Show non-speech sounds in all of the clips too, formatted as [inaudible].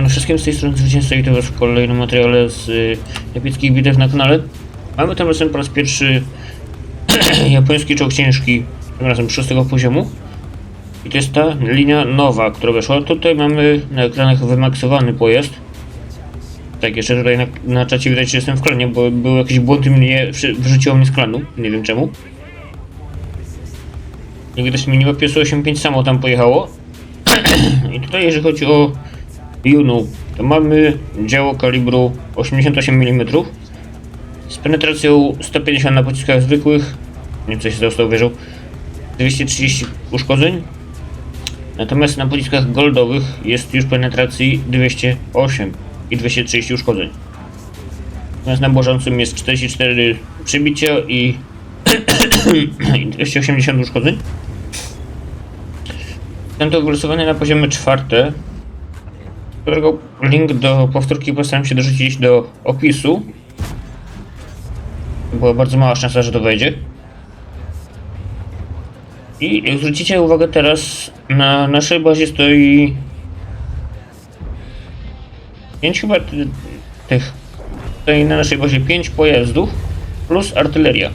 Siemano wszystkim, z tej strony Zwycięzca i to was w materiale z y, epickich bitew na kanale. Mamy tym razem po raz pierwszy [clears throat] japoński czołg ciężki, tym razem szóstego poziomu. I to jest ta linia nowa, która weszła. Tutaj mamy na ekranach wymaksowany pojazd. Tak, jeszcze tutaj na, na czacie widać, że jestem w klanie, bo był jakiś błąd i mnie wyrzuciło mnie z klanu. Nie wiem czemu. Jak widać minimapie 85 samo tam pojechało. [clears throat] I tutaj jeżeli chodzi o Junu, to mamy działo kalibru 88 mm z penetracją 150 na pociskach zwykłych, nie wiem co się został wierzył, 230 uszkodzeń. Natomiast na pociskach goldowych jest już penetracji 208 i 230 uszkodzeń. Natomiast na bieżącym jest 44 przybicia i [clears throat] i 280 uszkodzeń. Ten to wylosowany na poziomie czwarte, którego link do powtórki postaram się dorzucić do opisu. Była bardzo mała szansa, że to wejdzie. I jak zwrócicie uwagę teraz, na naszej bazie stoi 5 chyba ty- tych. Stoi na naszej bazie 5 pojazdów plus artyleria.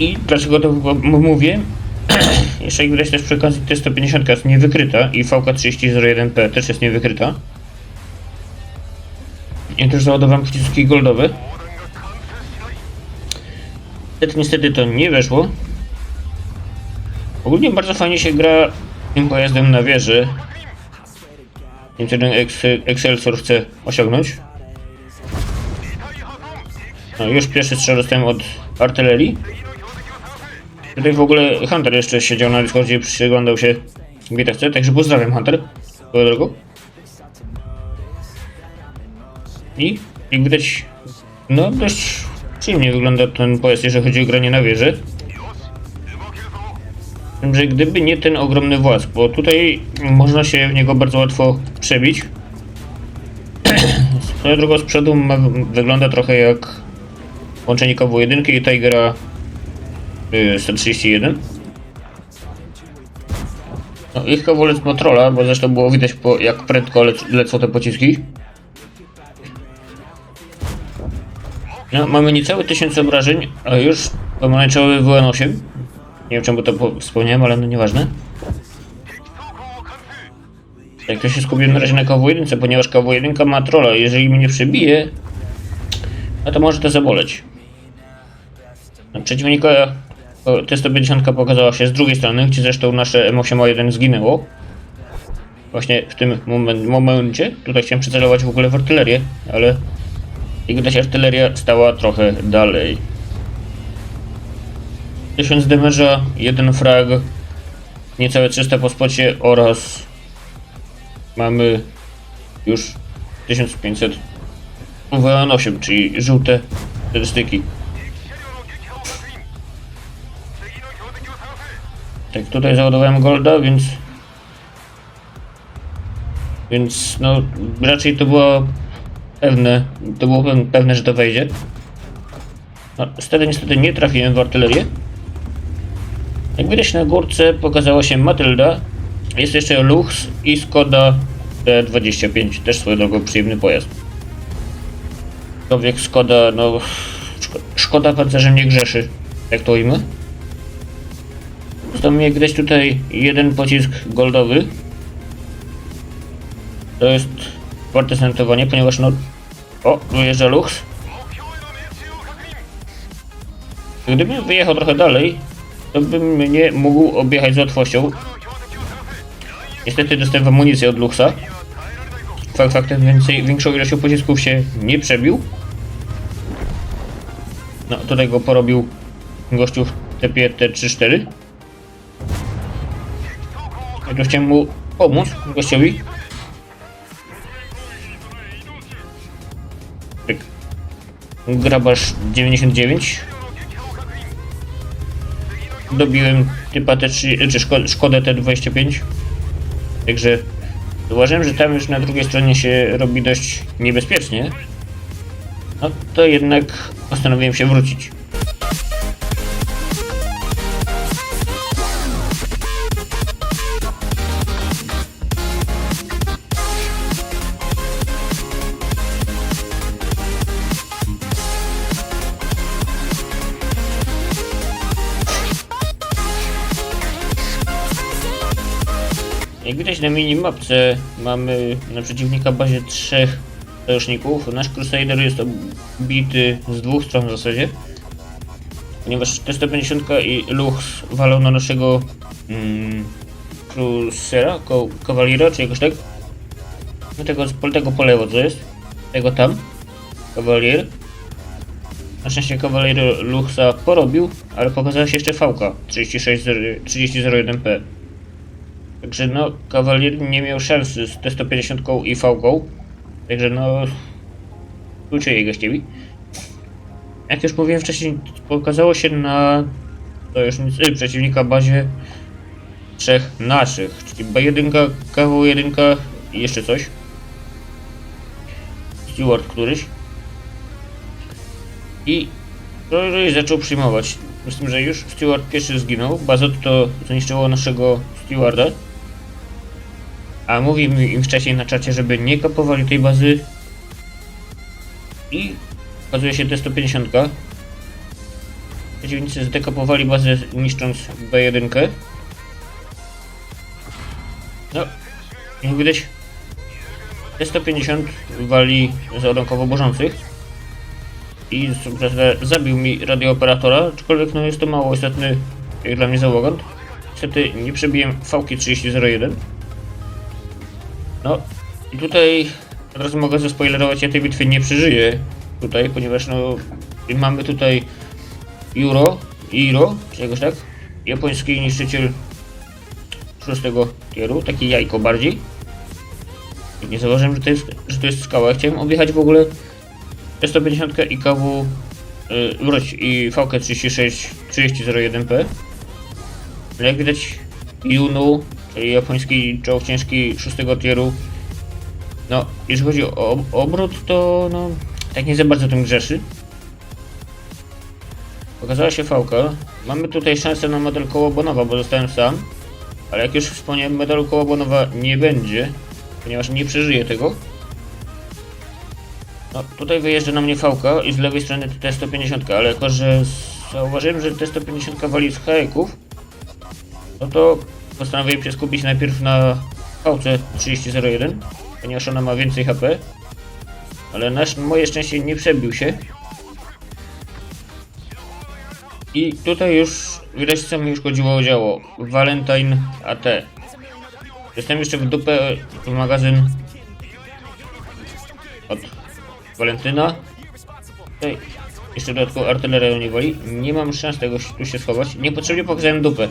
I dlaczego to mówię? Jeszcze jak widać też przy okazji T-150 jest niewykryta i VK-3001P też jest niewykryta. I też załadowałem pociski goldowe. Niestety, to nie weszło. Ogólnie bardzo fajnie się gra tym pojazdem na wieży. Ten Ex- Excelsior chce osiągnąć. No, już pierwszy strzał dostałem od artylerii. Tutaj w ogóle Hunter jeszcze siedział na Discordzie i przyglądał się bitewce, także pozdrawiam Hunter. Swoją drogą. I jak widać, no dość przyjemnie wygląda ten pojazd, jeżeli chodzi o granie na wieży. Tym, że gdyby nie ten ogromny właz, bo tutaj można się w niego bardzo łatwo przebić. [clears throat] Swoją drogą z przodu ma, wygląda trochę jak łączenie KW1 i Tigera 131. No ich kawolec ma trolla, bo zresztą było widać po, jak prędko lec lecą te pociski. No, mamy niecałe 1000 obrażeń, a już pomarańczowy WN8. Nie wiem czemu to po- wspomniałem, ale no nieważne. Jak to się skupiłem na razie na KW1, ponieważ KW1 ma trolla. Jeżeli mnie przebije, no to może to zaboleć. No, Przeciwnika o, T-150 pokazała się z drugiej strony, gdzie zresztą nasze M8A1 zginęło. Właśnie w tym momen- momencie. Tutaj chciałem przycelować w ogóle w artylerię, ale jak widać artyleria stała trochę dalej. 1000 damage'a, jeden frag, niecałe 300 po spocie oraz mamy już 1500 WN8, czyli żółte statystyki. Tak, tutaj załadowałem golda, więc... Więc no, raczej to było pewne, to było pew- pewne, że to wejdzie. No, niestety, niestety nie trafiłem w artylerię. Jak widać na górce pokazała się Matylda, jest jeszcze Lux i Skoda T25, też swoją drogą przyjemny pojazd. Człowiek Skoda, no... szko- Szkoda pancerzem nie grzeszy, jak to ujmę. Zostawię gdzieś tutaj jeden pocisk goldowy. To jest warte sentowanie, ponieważ no... O, wyjeżdża Lux. Gdybym wyjechał trochę dalej, to bym mnie mógł objechać z łatwością. Niestety dostałem amunicję od Luxa. Fakt faktem więcej, większą ilością pocisków się nie przebił. No, tutaj go porobił gościów TP-T34. Chociaż chciałem mu pomóc gościowi. Tak. Grabasz 99. Dobiłem typa te 3, czy szko, szkodę te 25. Także uważam, że tam już na drugiej stronie się robi dość niebezpiecznie. No to jednak postanowiłem się wrócić. Jak widać na minimapce mamy na przeciwnika bazie trzech sojuszników. Nasz Crusader jest bity z dwóch stron w zasadzie. Ponieważ T-150 i Lux walą na naszego mm, Cruisera, ko czy jakoś tak. No tego, tego po lewo co jest. Tego tam. Kawalier. Na szczęście Kawalier Luxa porobił, ale pokazała się jeszcze VK 3001P. Także no, Kawalier nie miał szansy z T-150 i VK. Także no, uczę jej gościowi. Jak już mówiłem wcześniej, pokazało się na sojusznicy przeciwnika bazie trzech naszych, czyli B1, KW1 i jeszcze coś. Steward któryś. I Roy zaczął przyjmować. Z tym, że już Steward pierwszy zginął, Bazotto zniszczyło naszego Stewarda. A mówi mi im wcześniej na czacie, żeby nie kapowali tej bazy. I okazuje się T-150. Przeciwnicy zdekapowali bazę niszcząc B1. No, jak widać T-150 wali załadunkowo bożących i co prawda zabił mi radiooperatora, aczkolwiek no jest to mało istotny jak dla mnie załogant. Niestety nie przebiłem VK3001. No i tutaj od razu mogę zaspoilerować, ja tej bitwy nie przeżyję tutaj, ponieważ no mamy tutaj Euro, Iro, czy tak, japoński niszczyciel szóstego tieru, taki jajko bardziej. Nie zauważyłem, że to jest, że to jest skała. Chciałem objechać w ogóle T150 i KW yy, wróć i VK36 3001P. Ale jak widać Yunu, japoński czołg ciężki szóstego tieru. No, jeśli chodzi o ob- obrót, to no, tak nie za bardzo tym grzeszy. Pokazała się fałka. Mamy tutaj szansę na medal kołobonowa, bo zostałem sam. Ale jak już wspomniałem, medalu kołobonowa nie będzie, ponieważ nie przeżyję tego. No, tutaj wyjeżdża na mnie fałka i z lewej strony T150, ale jako, że zauważyłem, że T150 wali z hajeków, no to postanowiłem się skupić najpierw na fałce 3001, ponieważ ona ma więcej HP. Ale nasz, moje szczęście nie przebił się. I tutaj już widać co mi już chodziło o działo. Valentine AT. Jestem jeszcze w dupę w magazyn od Walentyna. Tutaj jeszcze dodatkowo artyleria nie woli. Nie mam szans tego tu się schować. Niepotrzebnie pokazałem dupę.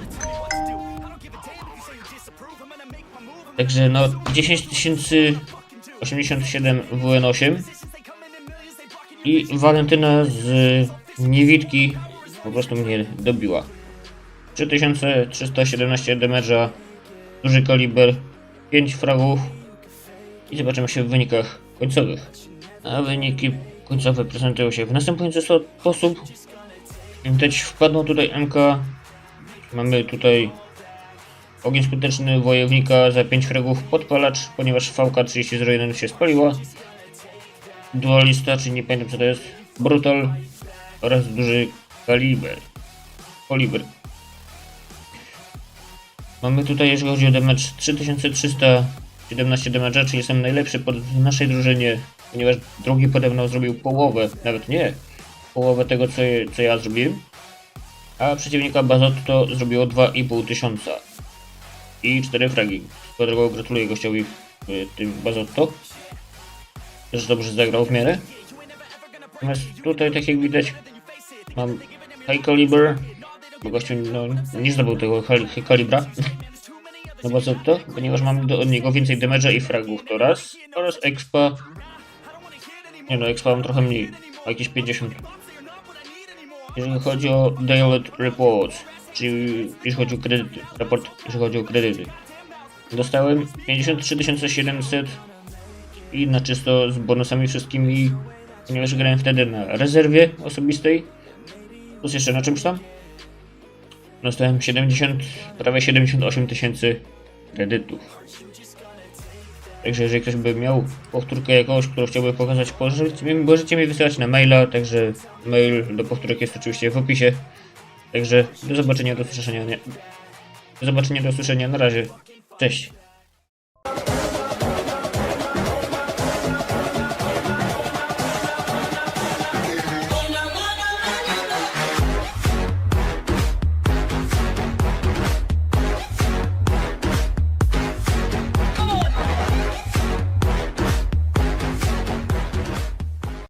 Także no 10087 WN8 i Walentyna z niewidki po prostu mnie dobiła. 3317 damage'a, duży kaliber, 5 fragów i zobaczymy się w wynikach końcowych. A wyniki końcowe prezentują się w następujący sposób. Widać wpadną tutaj MK. Mamy tutaj ogień skuteczny wojownika za 5 fragów podpalacz, ponieważ VK3001 się spaliła. Dualista, czyli nie pamiętam co to jest, brutal oraz duży kaliber. Kaliber. Mamy tutaj, jeżeli chodzi o damage, 3317 damage'a, czyli jestem najlepszy pod, naszej drużynie, ponieważ drugi podobno zrobił połowę, nawet nie, połowę tego, co, co ja zrobiłem. A przeciwnika Bazotto zrobiło 2,5 tysiąca. I 4 fragi. Drogą gratuluję gościowi y, tym Bazotto. Też dobrze zagrał w miarę. Natomiast tutaj, tak jak widać, mam high caliber, bo gościu no, nie zdobył tego high calibra. [laughs] No bo co to? Ponieważ mam do, od niego więcej damage'a i fragów to raz, oraz expa. Nie no, expa mam trochę mniej, jakieś 50. Jeżeli chodzi o Daily Reports, czyli jeśli chodzi o kredyty, raport, jeśli chodzi o kredyty. Dostałem 53 700 i na czysto z bonusami wszystkimi, ponieważ grałem wtedy na rezerwie osobistej, plus jeszcze na czymś tam. Dostałem 70, prawie 78 tysięcy kredytów. Także jeżeli ktoś by miał powtórkę jakąś, którą chciałby pokazać, możecie, mi wysyłać na maila, także mail do powtórek jest oczywiście w opisie. Także do zobaczenia, do usłyszenia. Nie. Do zobaczenia, do usłyszenia. Na razie. Cześć.